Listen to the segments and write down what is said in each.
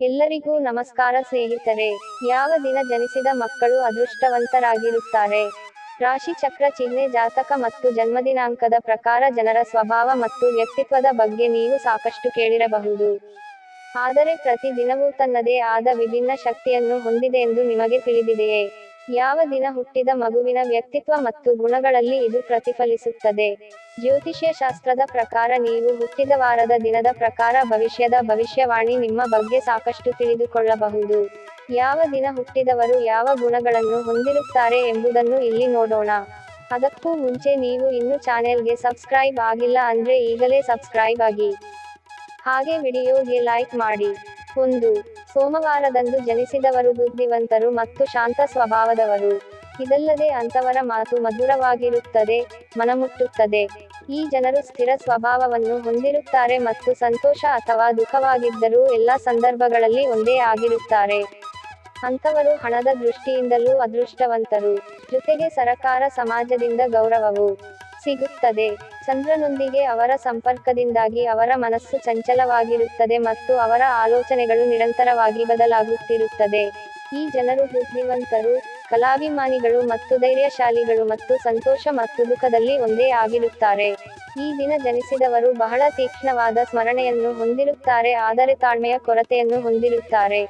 ಎಲ್ಲರಿಗೂ ನಮಸ್ಕಾರ ಸ್ನೇಹಿತರೆ. ಯಾವ ದಿನ ಜನಿಸಿದ ಮಕ್ಕಳು ಅದೃಷ್ಟವಂತರಾಗಿರುತ್ತಾರೆ. ರಾಶಿ ಚಕ್ರ ಚಿಹ್ನೆ ಜಾತಕ ಮತ್ತು ಜನ್ಮದಿನಾಂಕದ ಪ್ರಕಾರ ಜನರ ಸ್ವಭಾವ ಮತ್ತು ವ್ಯಕ್ತಿತ್ವದ ಬಗ್ಗೆ ನೀವು ಸಾಕಷ್ಟು ಕೇಳಿರಬಹುದು. ಆದರೆ ಪ್ರತಿ ದಿನವೂ ತನ್ನದೇ ಆದ ವಿಭಿನ್ನ ಶಕ್ತಿಯನ್ನು ಹೊಂದಿದೆ ಎಂದು ನಿಮಗೆ ತಿಳಿದಿದೆಯೇ. ಯಾವ ದಿನ ಹುಟ್ಟಿದ ಮಗುವಿನ ವ್ಯಕ್ತಿತ್ವ ಮತ್ತು ಗುಣಗಳಲ್ಲಿ ಇದು ಪ್ರತಿಫಲಿಸುತ್ತದೆ. ಜ್ಯೋತಿಷ್ಯ ಶಾಸ್ತ್ರದ ಪ್ರಕಾರ ನೀವು ಹುಟ್ಟಿದ ವಾರದ ದಿನದ ಪ್ರಕಾರ ಭವಿಷ್ಯದ ಭವಿಷ್ಯವಾಣಿ ನಿಮ್ಮ ಬಗ್ಗೆ ಸಾಕಷ್ಟು ತಿಳಿದುಕೊಳ್ಳಬಹುದು. ಯಾವ ದಿನ ಹುಟ್ಟಿದವರು ಯಾವ ಗುಣಗಳನ್ನು ಹೊಂದಿರುತ್ತಾರೆ ಎಂಬುದನ್ನು ಇಲ್ಲಿ ನೋಡೋಣ. ಅದಕ್ಕೂ ಮುಂಚೆ ನೀವು ಇನ್ನು ಚಾನೆಲ್ಗೆ ಸಬ್ಸ್ಕ್ರೈಬ್ ಆಗಿಲ್ಲ ಅಂದ್ರೆ ಈಗಲೇ ಸಬ್ಸ್ಕ್ರೈಬ್ ಆಗಿ. ಹಾಗೆ ವಿಡಿಯೋಗೆ ಲೈಕ್ ಮಾಡಿ. ಒಂದು, ಸೋಮವಾರದಂದು ಜನಿಸಿದವರು ಬುದ್ಧಿವಂತರು ಮತ್ತು ಶಾಂತ ಸ್ವಭಾವದವರು. ಇದಲ್ಲದೆ ಅಂತವರ ಮಾತು ಮಧುರವಾಗಿರುತ್ತದೆ, ಮನಮುಟ್ಟುತ್ತದೆ. ಈ ಜನರು ಸ್ಥಿರ ಸ್ವಭಾವವನ್ನು ಹೊಂದಿರುತ್ತಾರೆ ಮತ್ತು ಸಂತೋಷ ಅಥವಾ ದುಃಖವಾಗಿದ್ದರೂ ಎಲ್ಲ ಸಂದರ್ಭಗಳಲ್ಲಿ ಒಂದೇ ಆಗಿರುತ್ತಾರೆ. ಅಂಥವರು ಹಣದ ದೃಷ್ಟಿಯಿಂದಲೂ ಅದೃಷ್ಟವಂತರು. ಜೊತೆಗೆ ಸರಕಾರ ಸಮಾಜದಿಂದ ಗೌರವವು ಸಿಗುತ್ತದೆ. ಚಂದ್ರನೊಂದಿಗೆ ಅವರ ಸಂಪರ್ಕದಿಂದಾಗಿ ಅವರ ಮನಸ್ಸು ಚಂಚಲವಾಗಿರುತ್ತದೆ ಮತ್ತು ಅವರ ಆಲೋಚನೆಗಳು ನಿರಂತರವಾಗಿ ಬದಲಾಗುತ್ತಿರುತ್ತದೆ. ಈ ಜನರು ಬುದ್ಧಿವಂತರು ಕಲಾಭಿಮಾನಿಗಳು ಮತ್ತು ಧೈರ್ಯಶಾಲಿಗಳು ಮತ್ತು ಸಂತೋಷ ಮತ್ತು ದುಃಖದಲ್ಲಿ ಒಂದೇ ಆಗಿರುತ್ತಾರೆ. ಈ ದಿನ ಜನಿಸಿದವರು ಬಹಳ ತೀಕ್ಷ್ಣವಾದ ಸ್ಮರಣೆಯನ್ನು ಹೊಂದಿರುತ್ತಾರೆ, ಆದರೆ ತಾಳ್ಮೆಯ ಕೊರತೆಯನ್ನು ಹೊಂದಿರುತ್ತಾರೆ.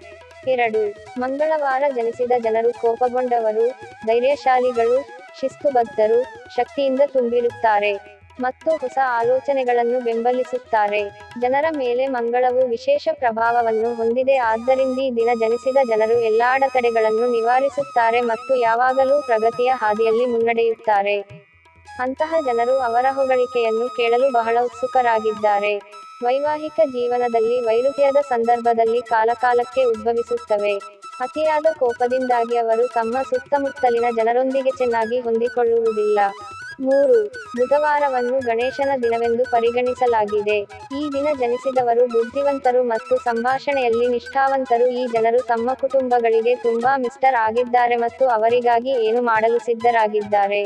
ಎರಡು, ಮಂಗಳವಾರ ಜನಿಸಿದ ಜನರು ಕೋಪಗೊಂಡವರು, ಧೈರ್ಯಶಾಲಿಗಳು, ಶಿಸ್ತುಬದ್ಧರು, ಶಕ್ತಿಯಿಂದ ತುಂಬಿರುತ್ತಾರೆ. ಮತ್ತು ಹೊಸ ಆಲೋಚನೆಗಳನ್ನು ಬೆಂಬಲಿಸುತ್ತಾರೆ. ಜನರ ಮೇಲೆ ಮಂಗಳವು ವಿಶೇಷ ಪ್ರಭಾವವನ್ನು ಹೊಂದಿದೆ. ಆದ್ದರಿಂದ ಈ ದಿನ ಜನಿಸಿದ ಜನರು ಎಲ್ಲಾ ಅಡೆತಡೆಗಳನ್ನು ನಿವಾರಿಸುತ್ತಾರೆ ಮತ್ತು ಯಾವಾಗಲೂ ಪ್ರಗತಿಯ ಹಾದಿಯಲ್ಲಿ ಮುನ್ನಡೆಯುತ್ತಾರೆ. ಅಂತಹ ಜನರು ಅವರ ಹೊಗಳಿಕೆಯನ್ನು ಕೇಳಲು ಬಹಳ ಉತ್ಸುಕರಾಗಿದ್ದಾರೆ. ವೈವಾಹಿಕ ಜೀವನದಲ್ಲಿ ವೈರುಧ್ಯದ ಸಂದರ್ಭದಲ್ಲಿ ಕಾಲಕಾಲಕ್ಕೆ ಉದ್ಭವಿಸುತ್ತವೆ. ಅತಿಯಾದ ಕೋಪದಿಂದಾಗಿ ಅವರು ತಮ್ಮ ಸುತ್ತಮುತ್ತಲಿನ ಜನರೊಂದಿಗೆ ಚೆನ್ನಾಗಿ ಹೊಂದಿಕೊಳ್ಳುವುದಿಲ್ಲ. ಮೂರು, ಬುಧವಾರವನ್ನು ಗಣೇಶನ ದಿನವೆಂದು ಪರಿಗಣಿಸಲಾಗಿದೆ. ಈ ದಿನ ಜನಿಸಿದವರು ಬುದ್ಧಿವಂತರು ಮತ್ತು ಸಂಭಾಷಣೆಯಲ್ಲಿ ನಿಷ್ಠಾವಂತರು. ಈ ಜನರು ತಮ್ಮ ಕುಟುಂಬಗಳಿಗೆ ತುಂಬಾ ಮಿಸ್ಟರ್ ಆಗಿದ್ದಾರೆ ಮತ್ತು ಅವರಿಗಾಗಿ ಏನು ಮಾಡಲು ಸಿದ್ಧರಾಗಿದ್ದಾರೆ.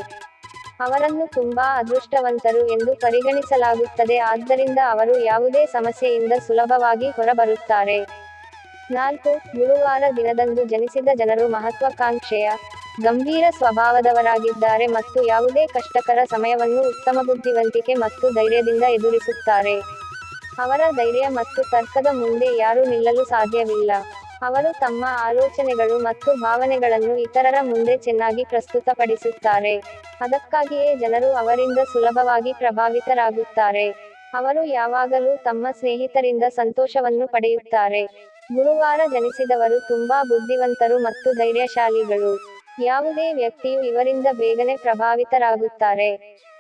ಅವರನ್ನು ತುಂಬಾ ಅದೃಷ್ಟವಂತರು ಎಂದು ಪರಿಗಣಿಸಲಾಗುತ್ತದೆ. ಆದ್ದರಿಂದ ಅವರು ಯಾವುದೇ ಸಮಸ್ಯೆಯಿಂದ ಸುಲಭವಾಗಿ ಹೊರಬರುತ್ತಾರೆ. ನಾಲ್ಕು, ಗುರುವಾರ ದಿನದಂದು ಜನಿಸಿದ ಜನರು ಮಹತ್ವಾಕಾಂಕ್ಷೆಯ ಗಂಭೀರ ಸ್ವಭಾವದವರಾಗಿದ್ದಾರೆ ಮತ್ತು ಯಾವುದೇ ಕಷ್ಟಕರ ಸಮಯವನ್ನು ಉತ್ತಮ ಬುದ್ಧಿವಂತಿಕೆ ಮತ್ತು ಧೈರ್ಯದಿಂದ ಎದುರಿಸುತ್ತಾರೆ. ಅವರ ಧೈರ್ಯ ಮತ್ತು ತರ್ಕದ ಮುಂದೆ ಯಾರೂ ನಿಲ್ಲಲು ಸಾಧ್ಯವಿಲ್ಲ. ಅವರು ತಮ್ಮ ಆಲೋಚನೆಗಳು ಮತ್ತು ಭಾವನೆಗಳನ್ನು ಇತರರ ಮುಂದೆ ಚೆನ್ನಾಗಿ ಪ್ರಸ್ತುತಪಡಿಸುತ್ತಾರೆ. ಅದಕ್ಕಾಗಿಯೇ ಜನರು ಅವರಿಂದ ಸುಲಭವಾಗಿ ಪ್ರಭಾವಿತರಾಗುತ್ತಾರೆ. ಅವರು ಯಾವಾಗಲೂ ತಮ್ಮ ಸ್ನೇಹಿತರಿಂದ ಸಂತೋಷವನ್ನು ಪಡೆಯುತ್ತಾರೆ. ಗುರುವಾರ ಜನಿಸಿದವರು ತುಂಬಾ ಬುದ್ಧಿವಂತರು ಮತ್ತು ಧೈರ್ಯಶಾಲಿಗಳು. ಯಾವುದೇ ವ್ಯಕ್ತಿಯು ಇವರಿಂದ ಬೇಗನೆ ಪ್ರಭಾವಿತರಾಗುತ್ತಾರೆ.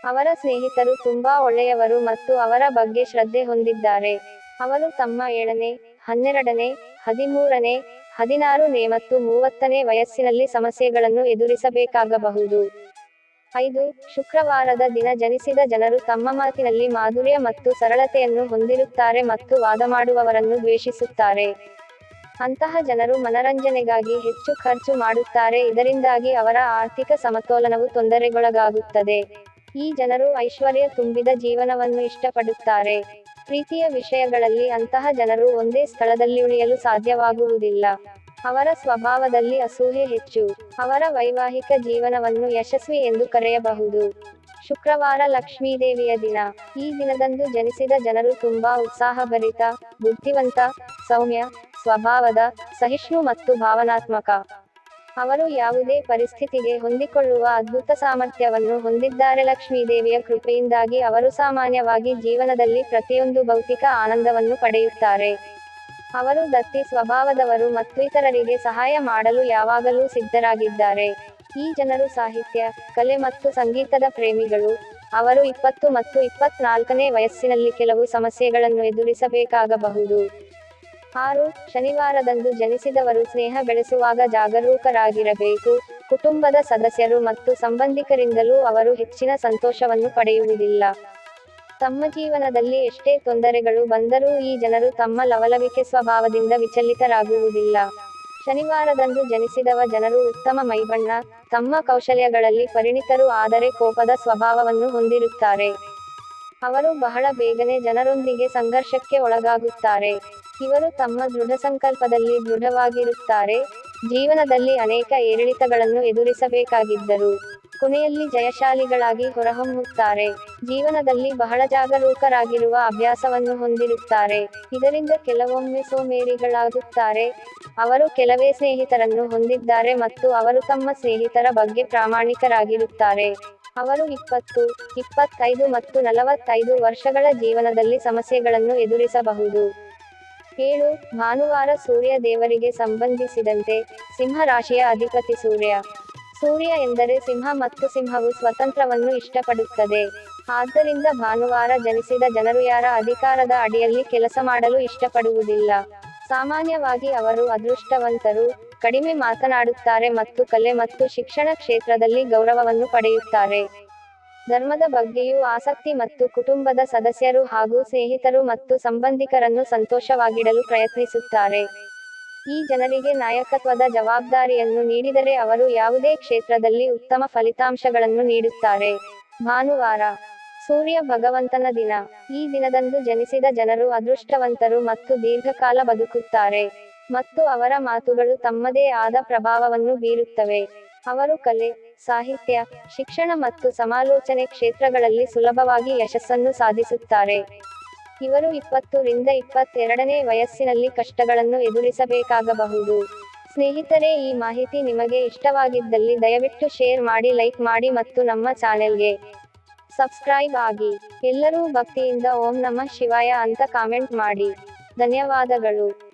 ಅವರ ಸ್ನೇಹಿತರು ತುಂಬಾ ಒಳ್ಳೆಯವರು ಮತ್ತು ಅವರ ಬಗ್ಗೆ ಶ್ರದ್ಧೆ ಹೊಂದಿದ್ದಾರೆ. ಅವರು ತಮ್ಮ ಏಳನೇ, ಹನ್ನೆರಡನೇ, ಹದಿಮೂರನೇ ಹದಿನಾರನೇ ಮತ್ತು ಮೂವತ್ತನೇ ವಯಸ್ಸಿನಲ್ಲಿ ಸಮಸ್ಯೆಗಳನ್ನು ಎದುರಿಸಬೇಕಾಗಬಹುದು. ಐದು, ಶುಕ್ರವಾರದ ದಿನ ಜನಿಸಿದ ಜನರು ತಮ್ಮ ಮಾತಿನಲ್ಲಿ ಮಾಧುರ್ಯ ಮತ್ತು ಸರಳತೆಯನ್ನು ಹೊಂದಿರುತ್ತಾರೆ ಮತ್ತು ವಾದ ಮಾಡುವವರನ್ನು ದ್ವೇಷಿಸುತ್ತಾರೆ. ಅಂತಹ ಜನರು ಮನರಂಜನೆಗಾಗಿ ಹೆಚ್ಚು ಖರ್ಚು ಮಾಡುತ್ತಾರೆ. ಇದರಿಂದಾಗಿ ಅವರ ಆರ್ಥಿಕ ಸಮತೋಲನವು ತೊಂದರೆಗೊಳಗಾಗುತ್ತದೆ. ಈ ಜನರು ಐಶ್ವರ್ಯ ತುಂಬಿದ ಜೀವನವನ್ನು ಇಷ್ಟಪಡುತ್ತಾರೆ. ಪ್ರೀತಿಯ ವಿಷಯಗಳಲ್ಲಿ ಅಂತಹ ಜನರು ಒಂದೇ ಸ್ಥಳದಲ್ಲಿ ಉಳಿಯಲು ಸಾಧ್ಯವಾಗುವುದಿಲ್ಲ. ಅವರ ಸ್ವಭಾವದಲ್ಲಿ ಅಸೂಹೆ ಹೆಚ್ಚು. ಅವರ ವೈವಾಹಿಕ ಜೀವನವನ್ನು ಯಶಸ್ವಿ ಎಂದು ಕರೆಯಬಹುದು. ಶುಕ್ರವಾರ ಲಕ್ಷ್ಮೀದೇವಿಯ ದಿನ. ಈ ದಿನದಂದು ಜನಿಸಿದ ಜನರು ತುಂಬಾ ಉತ್ಸಾಹಭರಿತ, ಬುದ್ಧಿವಂತ, ಸೌಮ್ಯ ಸ್ವಭಾವದ, ಸಹಿಷ್ಣು ಮತ್ತು ಭಾವನಾತ್ಮಕ. ಅವರು ಯಾವುದೇ ಪರಿಸ್ಥಿತಿಗೆ ಹೊಂದಿಕೊಳ್ಳುವ ಅದ್ಭುತ ಸಾಮರ್ಥ್ಯವನ್ನು ಹೊಂದಿದ್ದಾರೆ. ಲಕ್ಷ್ಮೀದೇವಿಯ ಕೃಪೆಯಿಂದಾಗಿ ಅವರು ಸಾಮಾನ್ಯವಾಗಿ ಜೀವನದಲ್ಲಿ ಪ್ರತಿಯೊಂದು ಭೌತಿಕ ಆನಂದವನ್ನು ಪಡೆಯುತ್ತಾರೆ. ಅವರು ದತ್ತಿ ಸ್ವಭಾವದವರು ಮತ್ತು ಇತರರಿಗೆ ಸಹಾಯ ಮಾಡಲು ಯಾವಾಗಲೂ ಸಿದ್ಧರಾಗಿದ್ದಾರೆ. ಈ ಜನರು ಸಾಹಿತ್ಯ, ಕಲೆ ಮತ್ತು ಸಂಗೀತದ ಪ್ರೇಮಿಗಳು. ಅವರು ಇಪ್ಪತ್ತು ಮತ್ತು ಇಪ್ಪತ್ನಾಲ್ಕನೇ ವಯಸ್ಸಿನಲ್ಲಿ ಕೆಲವು ಸಮಸ್ಯೆಗಳನ್ನು ಎದುರಿಸಬೇಕಾಗಬಹುದು. ಆರು, ಶನಿವಾರದಂದು ಜನಿಸಿದವರು ಸ್ನೇಹ ಬೆಳೆಸುವಾಗ ಜಾಗರೂಕರಾಗಿರಬೇಕು. ಕುಟುಂಬದ ಸದಸ್ಯರು ಮತ್ತು ಸಂಬಂಧಿಕರಿಂದಲೂ ಅವರು ಹೆಚ್ಚಿನ ಸಂತೋಷವನ್ನು ಪಡೆಯುವುದಿಲ್ಲ. ತಮ್ಮ ಜೀವನದಲ್ಲಿ ಎಷ್ಟೇ ತೊಂದರೆಗಳು ಬಂದರೂ ಈ ಜನರು ತಮ್ಮ ಲವಲವಿಕೆ ಸ್ವಭಾವದಿಂದ ವಿಚಲಿತರಾಗುವುದಿಲ್ಲ. ಶನಿವಾರದಂದು ಜನಿಸಿದವ ಜನರು ಉತ್ತಮ ಮೈಬಣ್ಣ, ತಮ್ಮ ಕೌಶಲ್ಯಗಳಲ್ಲಿ ಪರಿಣಿತರು ಆದರೆ ಕೋಪದ ಸ್ವಭಾವವನ್ನು ಹೊಂದಿರುತ್ತಾರೆ. ಅವರು ಬಹಳ ಬೇಗನೆ ಜನರೊಂದಿಗೆ ಸಂಘರ್ಷಕ್ಕೆ ಒಳಗಾಗುತ್ತಾರೆ. ಇವರು ತಮ್ಮ ದೃಢ ಸಂಕಲ್ಪದಲ್ಲಿ ದೃಢವಾಗಿರುತ್ತಾರೆ. ಜೀವನದಲ್ಲಿ ಅನೇಕ ಏರಿಳಿತಗಳನ್ನು ಎದುರಿಸಬೇಕಾಗಿದ್ದರು. ಕೊನೆಯಲ್ಲಿ ಜಯಶಾಲಿಗಳಾಗಿ ಹೊರಹೊಮ್ಮುತ್ತಾರೆ. ಜೀವನದಲ್ಲಿ ಬಹಳ ಜಾಗರೂಕರಾಗಿರುವ ಅಭ್ಯಾಸವನ್ನು ಹೊಂದಿರುತ್ತಾರೆ. ಇದರಿಂದ ಕೆಲವೊಮ್ಮೆ ಸೋಮೇರಿಗಳಾಗುತ್ತಾರೆ. ಅವರು ಕೆಲವೇ ಸ್ನೇಹಿತರನ್ನು ಹೊಂದಿದ್ದಾರೆ ಮತ್ತು ಅವರು ತಮ್ಮ ಸ್ನೇಹಿತರ ಬಗ್ಗೆ ಪ್ರಾಮಾಣಿಕರಾಗಿರುತ್ತಾರೆ. ಅವರು ಇಪ್ಪತ್ತು, ಇಪ್ಪತ್ತೈದು ಮತ್ತು ನಲವತ್ತೈದು ವರ್ಷಗಳ ಜೀವನದಲ್ಲಿ ಸಮಸ್ಯೆಗಳನ್ನು ಎದುರಿಸಬಹುದು. ಏಳು ಭಾನುವಾರ ಸೂರ್ಯ ದೇವರಿಗೆ ಸಂಬಂಧಿಸಿದಂತೆ ಸಿಂಹ ರಾಶಿಯ ಅಧಿಪತಿ ಸೂರ್ಯ. ಸೂರ್ಯ ಎಂದರೆ ಸಿಂಹ ಮತ್ತು ಸಿಂಹವು ಸ್ವತಂತ್ರವನ್ನು ಇಷ್ಟಪಡುತ್ತದೆ. ಆದ್ದರಿಂದ ಭಾನುವಾರ ಜನಿಸಿದ ಜನರು ಯಾರ ಅಧಿಕಾರದ ಅಡಿಯಲ್ಲಿ ಕೆಲಸ ಮಾಡಲು ಇಷ್ಟಪಡುವುದಿಲ್ಲ. ಸಾಮಾನ್ಯವಾಗಿ ಅವರು ಅದೃಷ್ಟವಂತರು, ಕಡಿಮೆ ಮಾತನಾಡುತ್ತಾರೆ ಮತ್ತು ಕಲೆ ಮತ್ತು ಶಿಕ್ಷಣ ಕ್ಷೇತ್ರದಲ್ಲಿ ಗೌರವವನ್ನು ಪಡೆಯುತ್ತಾರೆ. ಧರ್ಮದ ಬಗ್ಗೆಯೂ ಆಸಕ್ತಿ ಮತ್ತು ಕುಟುಂಬದ ಸದಸ್ಯರು ಹಾಗೂ ಸ್ನೇಹಿತರು ಮತ್ತು ಸಂಬಂಧಿಕರನ್ನು ಸಂತೋಷವಾಗಿಡಲು ಪ್ರಯತ್ನಿಸುತ್ತಾರೆ. ಈ ಜನರಿಗೆ ನಾಯಕತ್ವದ ಜವಾಬ್ದಾರಿಯನ್ನು ನೀಡಿದರೆ ಅವರು ಯಾವುದೇ ಕ್ಷೇತ್ರದಲ್ಲಿ ಉತ್ತಮ ಫಲಿತಾಂಶಗಳನ್ನು ನೀಡುತ್ತಾರೆ. ಭಾನುವಾರ, ಸೂರ್ಯ ಭಗವಂತನ ದಿನ. ಈ ದಿನದಂದು ಜನಿಸಿದ ಜನರು ಅದೃಷ್ಟವಂತರು ಮತ್ತು ದೀರ್ಘಕಾಲ ಬದುಕುತ್ತಾರೆ. ಮತ್ತು ಅವರ ಮಾತುಗಳು ತಮ್ಮದೇ ಆದ ಪ್ರಭಾವವನ್ನು ಬೀರುತ್ತವೆ. ಅವರು ಕಲೆ ಸಾಹಿತ್ಯ, ಶಿಕ್ಷಣ ಮತ್ತು ಸಮಾಲೋಚನೆ ಕ್ಷೇತ್ರಗಳಲ್ಲಿ ಸುಲಭವಾಗಿ ಯಶಸ್ಸನ್ನು ಸಾಧಿಸುತ್ತಾರೆ. ಇವರು ಇಪ್ಪತ್ತು ರಿಂದ ಇಪ್ಪತ್ತೆರಡನೇ ವಯಸ್ಸಿನಲ್ಲಿ ಕಷ್ಟಗಳನ್ನು ಎದುರಿಸಬೇಕಾಗಬಹುದು. ಸ್ನೇಹಿತರೆ, ಈ ಮಾಹಿತಿ ನಿಮಗೆ ಇಷ್ಟವಾಗಿದ್ದಲ್ಲಿ ದಯವಿಟ್ಟು ಶೇರ್ ಮಾಡಿ, ಲೈಕ್ ಮಾಡಿ ಮತ್ತು ನಮ್ಮ ಚಾನೆಲ್ಗೆ ಸಬ್ಸ್ಕ್ರೈಬ್ ಆಗಿ. ಎಲ್ಲರೂ ಭಕ್ತಿಯಿಂದ ಓಂ ನಮಃ ಶಿವಾಯ ಅಂತ ಕಾಮೆಂಟ್ ಮಾಡಿ. ಧನ್ಯವಾದಗಳು.